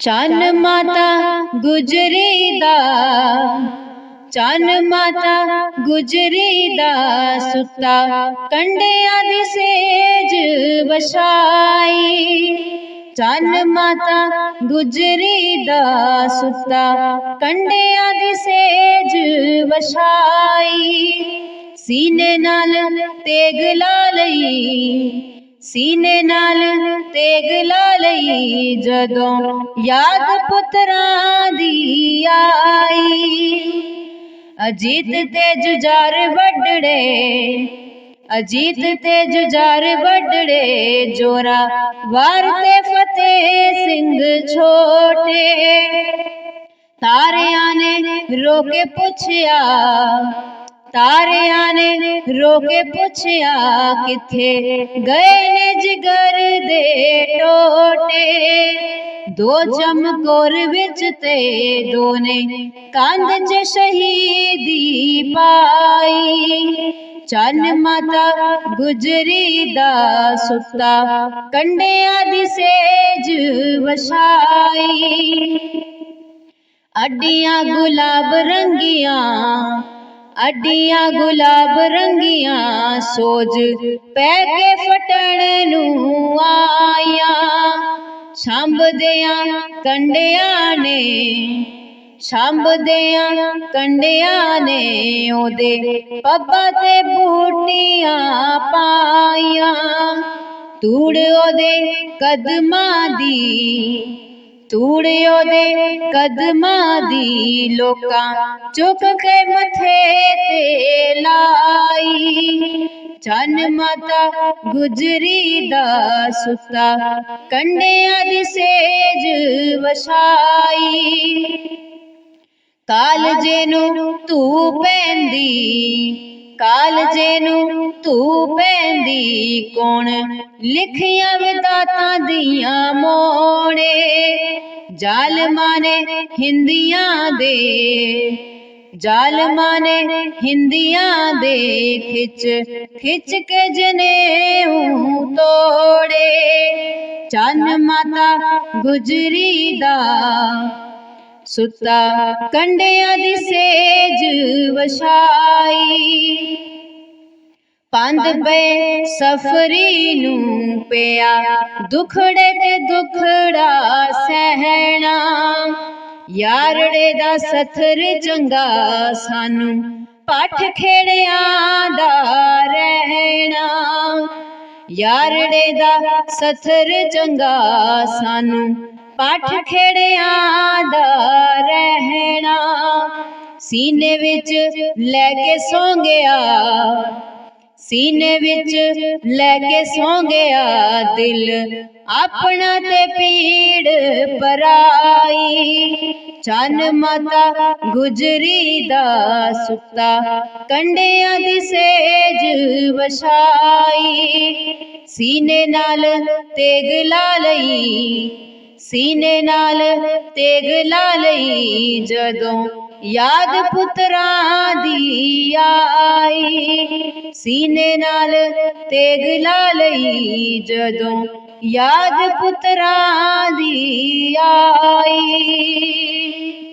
ਚੰਨ ਮਾਤਾ ਗੁਜਰੀ ਦਾ ਚੰਨ ਮਾਤਾ ਗੁਜਰੀ ਦਾ ਸੁੱਤਾ, ਕੰਡਿਆਂ ਦੀ ਸੇਜ ਵਛਾਈ ਚੰਨ ਮਾਤਾ ਗੁਜਰੀ ਦਾ ਸੁੱਤਾ, ਕੰਡਿਆਂ ਦੀ ਸੇਜ ਵਛਾਈ ਸੀਨੇ ਨਾਲ ਤੇਗ ਲਾ ਲਈ, ਸੀਨੇ ਨਾਲ ਤੇਗ ਲਾ ਲਈ। ਜਦੋਂ ਯਾਦ ਪੁੱਤਰਾਂ ਦੀ ਆਈ ਅਜੀਤ ਤੇ ਜੁਝਾਰ ਵੱਡੜੇ ਅਜੀਤ ਤੇ ਜੁਝਾਰ ਵੱਡੜੇ ਜੋਰਾ ਵਾਰ ਤੇ ਫਤਿਹ ਸਿੰਘ ਛੋਟੇ ਤਾਰਿਆਂ ਨੇ ਰੋ ਕੇ ਪੁੱਛਿਆ ਤਾਰਿਆਂ ਨੇ ਰੋ ਕੇ ਪੁੱਛਿਆ ਕਿੱਥੇ ਗਏ ਨੇ ਜਿਗਰ ਦੇ ਟੋਟੇ ਦੋ ਚਮਕੌਰ ਵਿੱਚ ਤੇ ਦੋ ਕੰਧ 'ਚ ਸ਼ਹੀਦੀ ਪਾਈ। ਚੰਨ ਮਾਤਾ ਗੁਜਰੀ ਦਾ ਸੁੱਤਾ, ਕੰਡਿਆਂ ਦੀ ਸੇਜ ਵਛਾਈ ਅੱਡੀਆਂ ਗੁਲਾਬ ਰੰਗੀਆਂ, ਅੱਡੀਆਂ ਗੁਲਾਬ ਰੰਗੀਆਂ ਸੋਜ ਪੈ ਕੇ ਫਟਣ ਨੂੰ ਆਇਆ ਛੰਭਦਿਆਂ ਕੰਡਿਆਂ ਨੇ ਛੰਭਦਿਆਂ ਕੰਡਿਆਂ ਨੇ ਉਹਦੇ ਪੱਬਾਂ ਤੇ ਬੂਟੀਆਂ ਪਾਈਆਂ। ਤੂੜ ਉਹਦੇ ਕਦਮਾਂ ਦੀ ਤੂੜ ਉਹਦੇ ਕਦਮਾਂ ਦੀ ਲੋਕਾਂ ਚੁੱਕ ਕੇ ਮੱਥੇ ਤੇ ਲਾਈ। ਚੰਨ ਮਾਤਾ ਗੁਜਰੀ ਦਾ ਸੁੱਤਾ ਕੰਡਿਆਂ ਦੀ ਸੇਜ ਵਛਾਈ ਕਾਲਜੇ ਨੂੰ ਧੂ ਪੈਂਦੀ ਕਾਲਜੇ ਨੂੰ ਤੂੰ ਪੈਂਦੀ, ਕੌਣ ਲਿਖੀਆਂ ਵਿਦਾਤਾਂ ਦੀਆਂ ਮੋੜੇ ਜ਼ਾਲਮਾਂ ਨੇ ਹਿੰਦੀਆਂ ਦੇ ਜ਼ਾਲਮਾਂ ਨੇ ਹਿੰਦੀਆਂ ਦੇ ਖਿੱਚ ਖਿੱਚ ਕੇ ਜਨੇਊ ਤੋੜੇ। ਚੰਨ ਮਾਤਾ ਗੁਜਰੀ ਦਾ ਸੁੱਤਾ, ਕੰਡਿਆਂ ਦੀ ਸੇਜ ਵਛਾਈ ਪੰਦ ਪਏ ਸਫਰੀ ਨੂੰ ਪਿਆ, ਦੁਖੜੇ ਤੇ ਦੁਖੜਾ ਯਾਰੜੇ ਦਾ ਸਥਰ ਚੰਗਾ ਸਾਨੂੰ, ਪੱਠ ਖੇੜਿਆਂ ਦਾ ਰਹਿਣਾ। ਯਾਰੜੇ ਦਾ ਸਥਰ ਚੰਗਾ ਸਾਨੂੰ, ਪੱਠ ਖੇੜਿਆਂ ਦਾ ਰਹਿਣਾ। ਸੀਨੇ ਵਿੱਚ ਲੈ ਕੇ ਸੌਂ ਗਿਆ ਸੀਨੇ ਵਿੱਚ ਲੈ ਕੇ ਸੌਂ ਗਿਆ ਦਿਲ। ਆਪਣਾ ਤੇ ਪੀੜ ਪਰਾਈ। ਚੰਨ ਮਾਤਾ ਗੁਜਰੀ ਦਾ ਸੁੱਤਾ, ਕੰਡਿਆਂ ਦੀ ਸੇਜ ਵਛਾਈ ਸੀਨੇ ਨਾਲ ਤੇਗ ਲਾ ਲਈ, ਸੀਨੇ ਨਾਲ ਤੇਗ ਲਾ ਲਈ ਜਦੋਂ ਯਾਦ ਪੁੱਤਰਾਂ ਦੀ ਆਈ। ਸੀਨੇ ਨਾਲ ਤੇਗ ਲਾ ਲਈ ਜਦੋਂ ਯਾਦ ਪੁੱਤਰਾਂ ਦੀ ਆਈ।